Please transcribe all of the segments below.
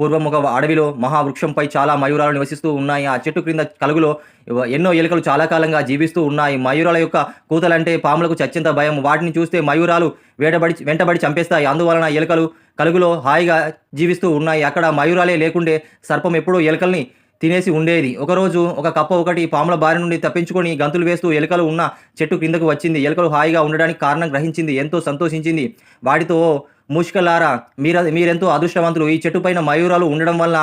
పూర్వం ఒక అడవిలో మహావృక్షంపై చాలా మయూరాలు నివసిస్తూ ఉన్నాయి. ఆ చెట్టు క్రింద కలుగులో ఎన్నో ఎలుకలు చాలా కాలంగా జీవిస్తూ ఉన్నాయి. మయూరాల యొక్క కూతలంటే పాములకు చచ్చింత భయం. వాటిని చూస్తే మయూరాలు వేటబడి వెంటబడి చంపేస్తాయి. అందువలన ఎలుకలు కలుగులో హాయిగా జీవిస్తూ ఉన్నాయి. అక్కడ మయూరాలే లేకుండే సర్పం ఎప్పుడూ ఎలుకల్ని తినేసి ఉండేది. ఒకరోజు ఒక కప్ప ఒకటి పాముల బారి నుండి తప్పించుకొని గంతులు వేస్తూ ఎలుకలు ఉన్న చెట్టు క్రిందకు వచ్చింది. ఎలుకలు హాయిగా ఉండడానికి కారణం గ్రహించింది. ఎంతో సంతోషించింది. వాటితో ముష్కలారా మీర మీరెంతో అదృష్టవంతులు. ఈ చెట్టు పైన మయూరాలు ఉండడం వల్ల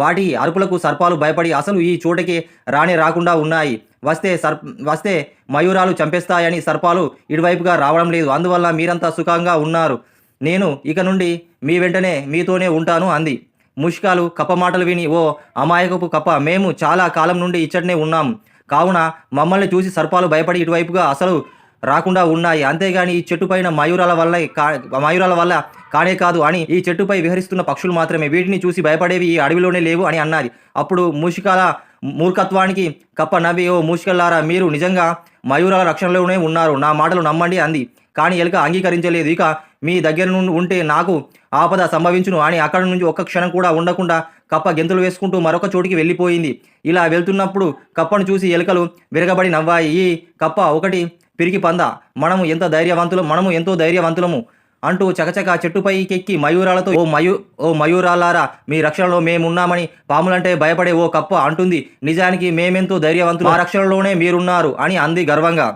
వాటి అరుపులకు సర్పాలు భయపడి అసలు ఈ చోటకి రాని రాకుండా ఉన్నాయి. వస్తే సర్ వస్తే మయూరాలు చంపేస్తాయని సర్పాలు ఇటువైపుగా రావడం లేదు. అందువల్ల మీరంతా సుఖంగా ఉన్నారు. నేను ఇక నుండి మీ వెంటనే మీతోనే ఉంటాను అంది. ముష్కాలు కప్ప మాటలు విని ఓ అమాయకపు కప్ప మేము చాలా కాలం నుండి ఇచ్చటనే ఉన్నాం. కావున మమ్మల్ని చూసి సర్పాలు భయపడి ఇటువైపుగా అసలు రాకుండా ఉన్నాయి. అంతేగాని ఈ చెట్టు పైన మయూరాల వల్ల కా- మయూరాల వల్ల కానే కాదు అని ఈ చెట్టుపై విహరిస్తున్న పక్షులు మాత్రమే. వీటిని చూసి భయపడేవి ఈ అడవిలోనే లేవు అని అన్నది. అప్పుడు మూషికాల మూర్ఖత్వానికి కప్ప నవ్వి ఓ మూషికల్లారా మీరు నిజంగా మయూరాల రక్షణలోనే ఉన్నారు. నా మాటలు నమ్మండి అంది. కానీ ఎలుక అంగీకరించలేదు. ఇక మీ దగ్గర నుండి ఉంటే నాకు ఆపద సంభవించును. అని అక్కడి నుంచి ఒక్క క్షణం కూడా ఉండకుండా కప్ప గెంతులు వేసుకుంటూ మరొక చోటికి వెళ్ళిపోయింది. ఇలా వెళ్తున్నప్పుడు కప్పను చూసి ఎలుకలు విరగబడి నవ్వాయి. ఈ కప్ప ఒకటి పిరికి పంద. మనము ఎంత ధైర్యవంతులు మనము ఎంతో ధైర్యవంతులము. అంటూ చకచక చెట్టుపైకెక్కి మయూరాలతో ఓ మయూ ఓ మయూరాలారా మీ రక్షణలో మేమున్నామని పాములంటే భయపడే ఓ కప్ప అంటుంది. నిజానికి మేమెంతో ధైర్యవంతులు. మా రక్షణలోనే మీరున్నారు అని అంది గర్వంగా.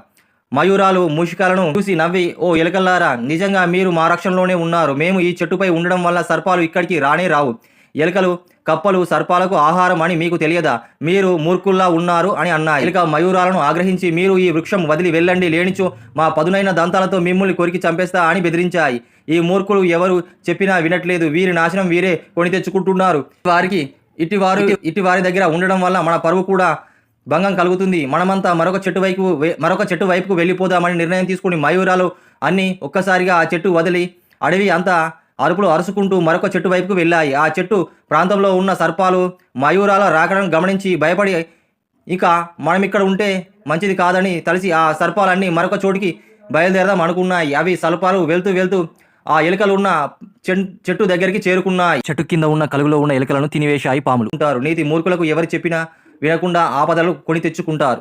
మయూరాలు మూషికాలను చూసి నవ్వి ఓ ఎలకల్లారా నిజంగా మీరు మా రక్షణలోనే ఉన్నారు. మేము ఈ చెట్టుపై ఉండడం వల్ల సర్పాలు ఇక్కడికి రానే రావు. ఎలుకలు కప్పలు సర్పాలకు ఆహారం అని మీకు తెలియదా? మీరు మూర్ఖుల్లా ఉన్నారు అని అన్నా ఎలుక మయూరాలను ఆగ్రహించి మీరు ఈ వృక్షం వదిలి వెళ్ళండి లేనిచో మా పదునైన దంతాలతో మిమ్మల్ని కొరికి చంపేస్తా అని బెదిరించాయి. ఈ మూర్ఖులు ఎవరు చెప్పినా వినట్లేదు. వీరి నాశనం వీరే కొని తెచ్చుకుంటున్నారు. వారికి ఇటు వారు ఇటు వారి దగ్గర ఉండడం వల్ల మన పరువు కూడా భంగం కలుగుతుంది. మనమంతా మరొక చెట్టు వైపు మరొక చెట్టు వైపుకు వెళ్ళిపోదామని నిర్ణయం తీసుకుని మయూరాలు అన్ని ఒక్కసారిగా ఆ చెట్టు వదిలి అడవి అంతా అరుపులు అరుసుకుంటూ మరొక చెట్టు వైపుకు వెళ్ళాయి. ఆ చెట్టు ప్రాంతంలో ఉన్న సర్పాలు మయూరాల రాకడం గమనించి భయపడి ఇక మనం ఇక్కడ ఉంటే మంచిది కాదని తలిసి ఆ సర్పాలన్నీ మరొక చోటికి బయలుదేరదాం అనుకున్నాయి. అవి సర్పాలు వెళ్తూ వెళ్తూ ఆ ఎలుకలు ఉన్న చెట్టు దగ్గరికి చేరుకున్నాయి. చెట్టు కింద ఉన్న కలుగులో ఉన్న ఎలుకలను తినివేశాయి పాములు. ఉంటారు. నీతి మూర్ఖులకు ఎవరు చెప్పినా వినకుండా ఆపదలు కొని తెచ్చుకుంటారు.